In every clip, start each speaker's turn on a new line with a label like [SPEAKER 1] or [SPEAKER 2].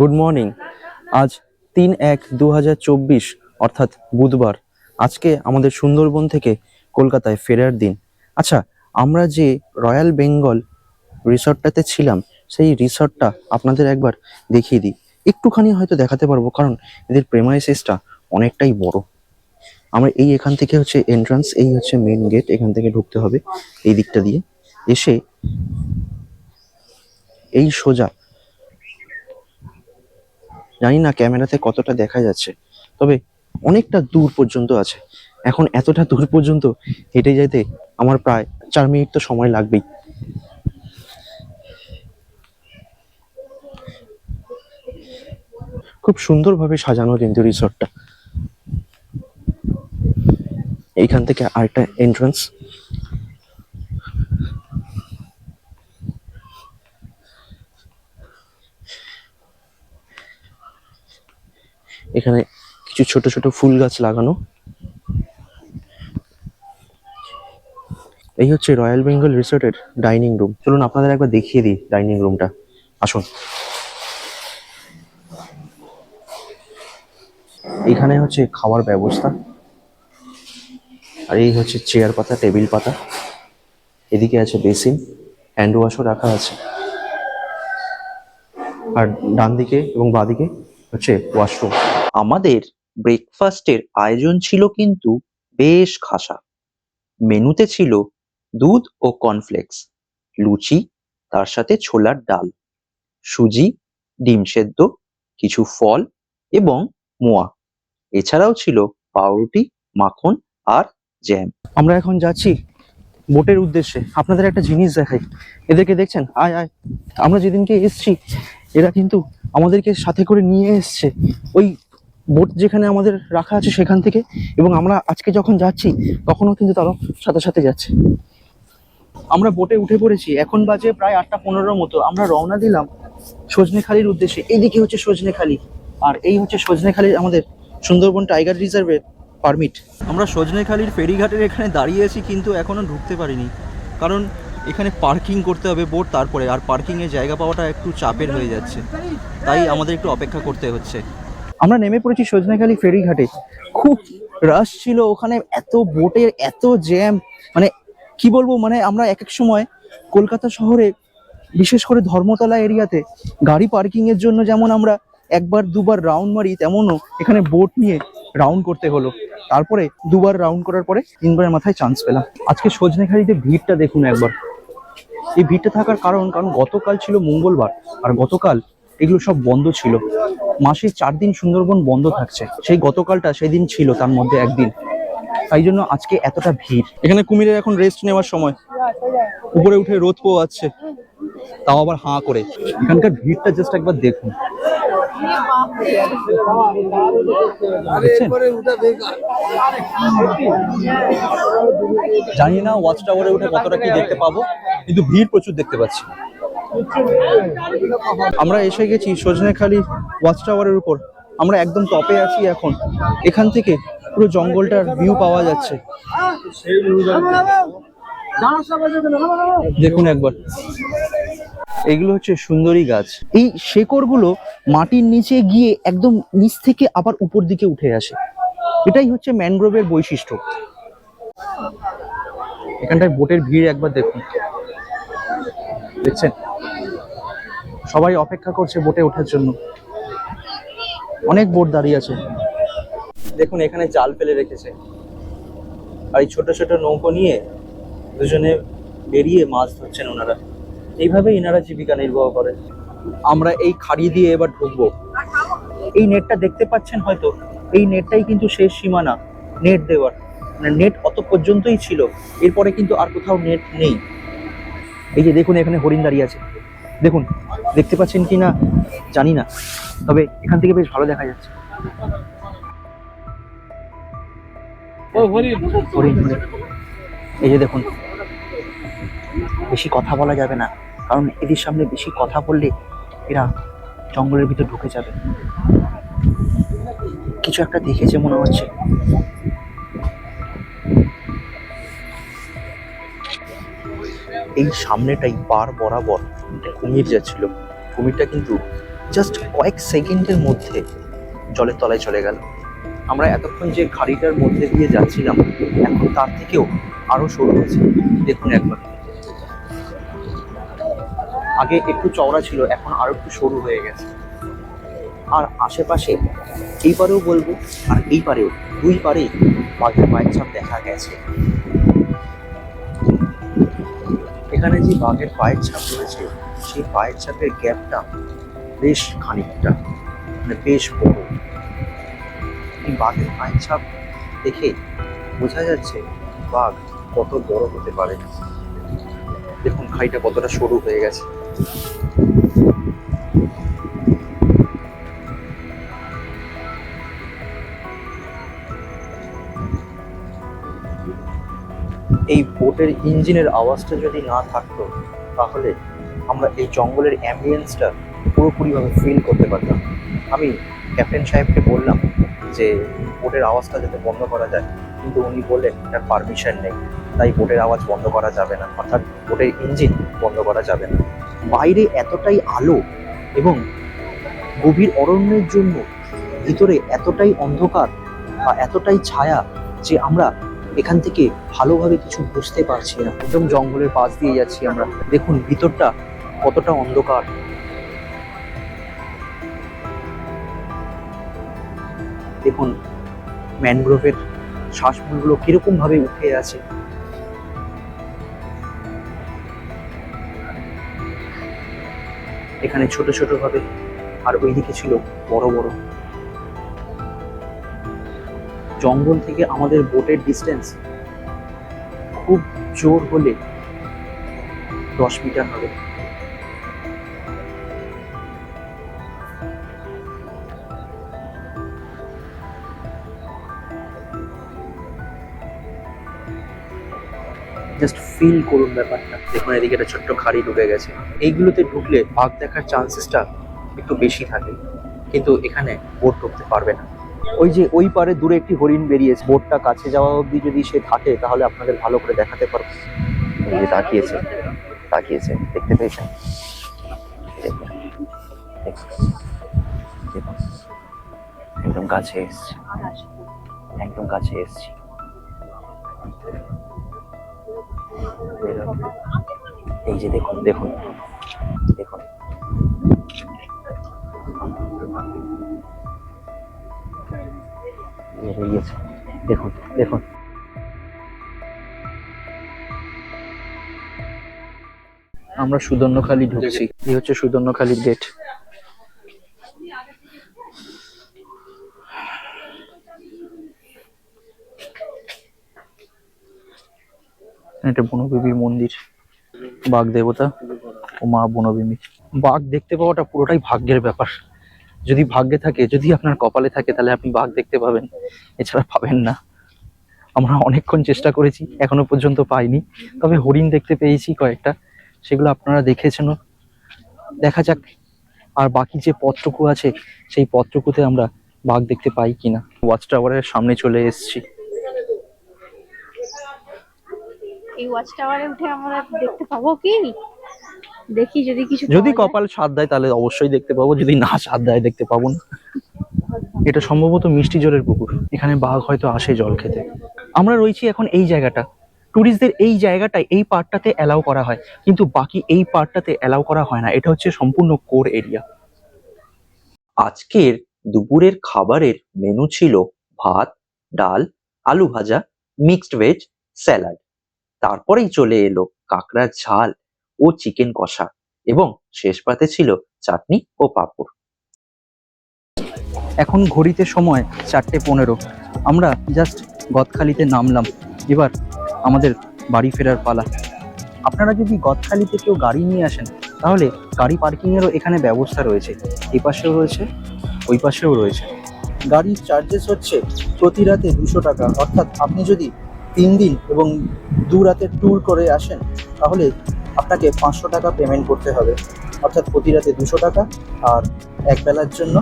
[SPEAKER 1] Good morning আজ তিন এক দু অর্থাৎ বুধবার। আজকে আমাদের সুন্দরবন থেকে কলকাতায় ফেরার দিন। আচ্ছা আমরা যে রয়্যাল বেঙ্গল রিসর্টটাতে ছিলাম, সেই রিসর্টটা আপনাদের একবার দেখিয়ে দিই। একটুখানি হয়তো দেখাতে পারব, কারণ এদের প্রেমাইসিসটা অনেকটাই বড়। আমরা এই এখান থেকে হচ্ছে এন্ট্রান্স এই হচ্ছে মেন গেট এখান থেকে ঢুকতে হবে, এই দিকটা দিয়ে। এসে এই সোজা জানি না ক্যামেরাতে কতটা দেখা যাচ্ছে, তবে অনেকটা দূর পর্যন্ত আছে। এখন এতটা দূর পর্যন্ত হেঁটে যেতে আমার প্রায় চার মিনিট তো সময় লাগবেই। খুব সুন্দরভাবে সাজানো কিন্তু রিসর্টটা এইখান থেকে আরেকটা এন্ট্রান্স এখানে কিছু ছোট ছোট ফুল গাছ লাগানো। এই হচ্ছে রয়্যাল বেঙ্গল রিসোর্টের ডাইনিং রুম চলুন আপনাদের একবার দেখিয়ে দিই ডাইনিং রুমটা আসুন। এখানে হচ্ছে খাওয়ার ব্যবস্থা। আর এই হচ্ছে চেয়ার পাতা টেবিল পাতা। এদিকে আছে বেসিন হ্যান্ড ওয়াশও রাখা আছে। আর ডান দিকে এবং বাঁদিকে হচ্ছে ওয়াশরুম
[SPEAKER 2] আমাদের ব্রেকফাস্টের আয়োজন ছিল কিন্তু বেশ খাসা। মেনুতে ছিল দুধ ও কর্নফ্লেক্স লুচি, তার সাথে ছোলার ডাল, সুজি, ডিম সেদ্ধ, কিছু ফল এবং মোয়া। এছাড়াও ছিল পাউরুটি, মাখন আর জ্যাম
[SPEAKER 1] আমরা এখন যাচ্ছি বোটের উদ্দেশ্যে। আপনাদের একটা জিনিস দেখাই। এদেরকে দেখছেন? আয় আয়। আমরা যেদিনকে এসছি, এরা কিন্তু আমাদেরকে সাথে করে নিয়ে এসছে। ওই বোট যেখানে আমাদের রাখা আছে সেখান থেকে এবং আমরা আজকে যখন যাচ্ছি, তখনও কিন্তু তারা সাথে সাথে যাচ্ছে। আমরা বোটে উঠে পড়েছি, এখন বাজে প্রায় আটটা পনেরোর মতো। আমরা রওনা দিলাম সজনেখালির উদ্দেশ্যে। এইদিকে হচ্ছে সজনেখালি, আর এই হচ্ছে সজনেখালির আমাদের সুন্দরবন টাইগার রিজার্ভের পারমিট।
[SPEAKER 3] আমরা সজনেখালির ফেরিঘাটের এখানে দাঁড়িয়েছি কিন্তু এখনও ঢুকতে পারিনি। কারণ এখানে পার্কিং করতে হবে বোট তারপরে, আর পার্কিংয়ের জায়গা পাওয়াটা একটু চাপের হয়ে যাচ্ছে। তাই আমাদের একটু অপেক্ষা করতে হচ্ছে।
[SPEAKER 1] আমরা নেমে পড়েছি সজনেখালি ফেরিঘাটে। খুব রাশ ছিল ওখানে, এত বোটের এত জ্যাম মানে কি বলব মানে আমরা এক এক সময় কলকাতা শহরে, বিশেষ করে ধর্মতলা এরিয়াতে, গাড়ি পার্কিং এর জন্য যেমন আমরা একবার, দুবার রাউন্ড মারি, তেমনও এখানে বোট নিয়ে রাউন্ড করতে হলো। তারপরে দুবার রাউন্ড করার পরে তিনবারের মাথায় চান্স পেলাম। আজকে সজনেখালিতে ভিড়টা দেখুন একবার। এই ভিড়টা থাকার কারণ কারণ গতকাল ছিল মঙ্গলবার, আর গতকাল এগুলো সব বন্ধ ছিল। মাসে চার দিন সুন্দরবন বন্ধ থাকছে। সেই গতকালটা সেদিন ছিল তার মধ্যে একদিন। তাই জন্য আজকে এতটা ভিড়। এখানে কুমিরের এখন রেস্ট নেওয়ার সময়। উপরে উঠে রোদ পোয়াচ্ছে তাও আবার হাঁ করে। এখানকার ভিড়টা জাস্ট একবার দেখুন? জানি না ওয়াচ টাওয়ারে উঠে কতটা কি দেখতে পাবো কিন্তু ভিড় প্রচুর দেখতে পাচ্ছি। আমরা এসে গেছি সজনেখালি ওয়াচ টাওয়ারের উপর। আমরা একদম টপে আছি এখন। এখান থেকে পুরো জঙ্গলটার ভিউ পাওয়া যাচ্ছে। দেখুন একবার। এগুলো হচ্ছে সুন্দরী গাছ। এই শেকড়গুলো মাটির নিচে গিয়ে একদম নিচ থেকে আবার উপর দিকে উঠে আসে। এটাই হচ্ছে ম্যানগ্রোভের বৈশিষ্ট্য। এখানটায় বোটের ভিড় একবার দেখুন। দেখছেন? সবাই অপেক্ষা করছে বোটে ওঠার জন্য। অনেক বোট দাঁড়িয়ে আছে। দেখুন, এখানে জাল ফেলে রেখেছে। আর এই ছোট ছোট নৌকো নিয়ে দুজনে বেরিয়ে মাছ ধরছেন ওনারা। এইভাবে এনারা জীবিকা নির্বাহ করে। আমরা এই খাড়ি দিয়ে এবার ঢুকবো। এই নেটটা দেখতে পাচ্ছেন হয়তো? এই নেটটাই কিন্তু শেষ সীমানা, নেট দেওয়ার। মানে নেট অত পর্যন্তই ছিল। এরপরে কিন্তু আর কোথাও নেট নেই। এই যে দেখুন, এখানে হরিণ দাঁড়িয়ে আছে। দেখুন দেখতে পাচ্ছেন কি না জানি না তবে এখান থেকে বেশ ভালো দেখা যাচ্ছে। এই যে দেখুন বেশি কথা বলা যাবে না কারণ এদের সামনে বেশি কথা বললে এরা জঙ্গলের ভিতর ঢুকে যাবে। কিছু একটা দেখেছে মনে হচ্ছে। এই সামনেটাই পার বরাবর কুমির যাচ্ছিল। কুমিরটা কিন্তু জাস্ট কয়েক সেকেন্ডের মধ্যে জলের তলায় চলে গেল। আমরা এতক্ষণ যে খাড়িটার মধ্যে দিয়ে যাচ্ছিলাম, এখন তার থেকেও আরও সরু হয়েছে। দেখুন একবার। আগে একটু চওড়া ছিল, এখন আরও একটু সরু হয়ে গেছে। আর আশেপাশে এই পারেও বলব, আর এই পারেও দুই পারেই বাঘের পায়ের ছাপ দেখা গেছে। এখানে যে বাঘের পায়ের ছাপ রয়েছে, সেই পায়ের ছাপের গ্যাপটা বেশ খানিকটা মানে বেশ বড়। এই বাঘের পায়ের ছাপ দেখে বোঝা যাচ্ছে বাঘ কত বড় হতে পারে। দেখুন, খাইটা কতটা সরু হয়ে গেছে। বোটের ইঞ্জিনের আওয়াজটা যদি না থাকতো, তাহলে আমরা এই জঙ্গলের অ্যাম্বিয়েন্সটা পুরোপুরিভাবে ফিল করতে পারতাম। আমি ক্যাপ্টেন সাহেবকে বললাম যে, বোটের আওয়াজটা যাতে বন্ধ করা যায়। কিন্তু উনি বললেন, তার পারমিশন নেই। তাই বোটের আওয়াজ বন্ধ করা যাবে না। অর্থাৎ বোটের ইঞ্জিন বন্ধ করা যাবে না। বাইরে এতটাই আলো এবং গভীর অরণ্যের জন্য ভিতরে এতটাই অন্ধকার বা এতটাই ছায়া যে আমরা এখান থেকে ভালোভাবে কিছু বুঝতে পারছি না। একদম জঙ্গলের পাশ দিয়ে যাচ্ছি আমরা। দেখুন, ভিতরটা কতটা অন্ধকার। দেখুন, ম্যানগ্রোভের শ্বাসমূলগুলো কীরকম ভাবে উঠে আছে। এখানে ছোট ছোট ভাবে আর ওইদিকে ছিল বড় বড় জঙ্গল থেকে আমাদের বোটের ডিস্টেন্স খুব জোর হলে দশ মিটার হবে। জাস্ট ফিল করুন ব্যাপারটা। দেখুন, এদিকে একটা ছোট্ট খাড়ি ঢুকে গেছে। এইগুলোতে ঢুকলে বাঘ দেখার চান্সেসটা একটু বেশি থাকে। কিন্তু এখানে বোট ঢুকতে পারবে না। ওই যে ওই পারে দূরে একটি হরিণ বেরিয়েছে। বোটটা কাছে যাওয়া অবধি যদি সে থাকে, তাহলে আপনাদের ভালো করে দেখাতে পারব। এই যে তাকিয়েছে তাকিয়েছে, দেখতে পেয়েছেন। একদম কাছে এসছে। একদম কাছে এসছি। এই যে দেখুন দেখুন দেখুন। বেরিয়েছে। দেখুন দেখুন। আমরা সুদর্ণখালি ঢুকছি। এই হচ্ছে সুদর্ণখালির গেট এটা বনবিবির মন্দির বাঘ দেবতা ও মা বনবিবি বাঘ দেখতে পাওয়াটা পুরোটাই ভাগ্যের ব্যাপার। যদি ভাগ্যে থাকে, যদি আপনার কপালে থাকে, তাহলে আপনি বাঘ দেখতে পাবেন। এছাড়া পাবেন না। আমরা অনেকক্ষণ চেষ্টা করেছি, এখনও পর্যন্ত পাইনি। তবে হরিণ দেখতে পেয়েছি কয়েকটা। সেগুলো আপনারা দেখেছেন দেখা যাক, আর বাকি যে পথটুকু আছে, সেই পথটুকুতে আমরা বাঘ দেখতে পাই কিনা। ওয়াচ টাওয়ারের সামনে চলে এসেছি।
[SPEAKER 4] এই ওয়াচ টাওয়ারে উঠে আমরা দেখতে পাবো কি? দেখি যদি কিছু
[SPEAKER 1] যদি কপাল সাথ দেয় তাহলে অবশ্যই দেখতে পাবো। যদি না সাথ দেয় দেখতে পাবো না। এটা সম্ভবত মিষ্টি জলের পুকুর। এখানে বাঘ হয়তো আসে জল খেতে। আমরা রয়েছি এখন এই জায়গাটা। ট্যুরিস্টদের এই জায়গাটায় এই পার্টটাতে অ্যালাউ করা হয়। কিন্তু বাকি এই পার্টটাতে অ্যালাউ করা হয় না। এটা হচ্ছে সম্পূর্ণ কোর এরিয়া
[SPEAKER 2] আজকের দুপুরের খাবারের মেনু ছিল ভাত ডাল আলু ভাজা মিক্সড ভেজ স্যালাড তারপরেই চলে এলো কাঁকড়ার ঝাল। ও চিকেন কষা এবং শেষ পাতে ছিল চাটনি ও পাঁপড়।
[SPEAKER 1] এখন ঘড়িতে সময় চারটে পনেরো। আমরা জাস্ট গদখালিতে নামলাম। এবার আমাদের বাড়ি ফেরার পালা। আপনারা যদি গদখালিতে কেউ গাড়ি নিয়ে আসেন, তাহলে গাড়ি পার্কিংয়েরও এখানে ব্যবস্থা রয়েছে। এই পাশেও রয়েছে, ওই পাশেও রয়েছে। গাড়ির চার্জেস হচ্ছে প্রতি রাতে দুশো টাকা। অর্থাৎ আপনি যদি তিন দিন এবং দু রাতের ট্যুর করে আসেন, তাহলে আপনাকে পাঁচশো টাকা পেমেন্ট করতে হবে। অর্থাৎ প্রতি রাতে দুশো টাকা আর এক বেলার জন্য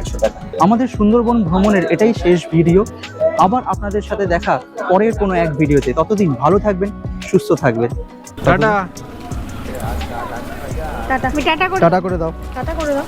[SPEAKER 1] একশো টাকা। আমাদের সুন্দরবন ভ্রমণের এটাই শেষ ভিডিও আবার আপনাদের সাথে দেখা পরের কোনো এক ভিডিওতে ততদিন ভালো থাকবেন সুস্থ থাকবেন।
[SPEAKER 4] টাটা। আমি টাটা। করে
[SPEAKER 1] টাটা করে দাও।
[SPEAKER 4] টাটা করে দাও।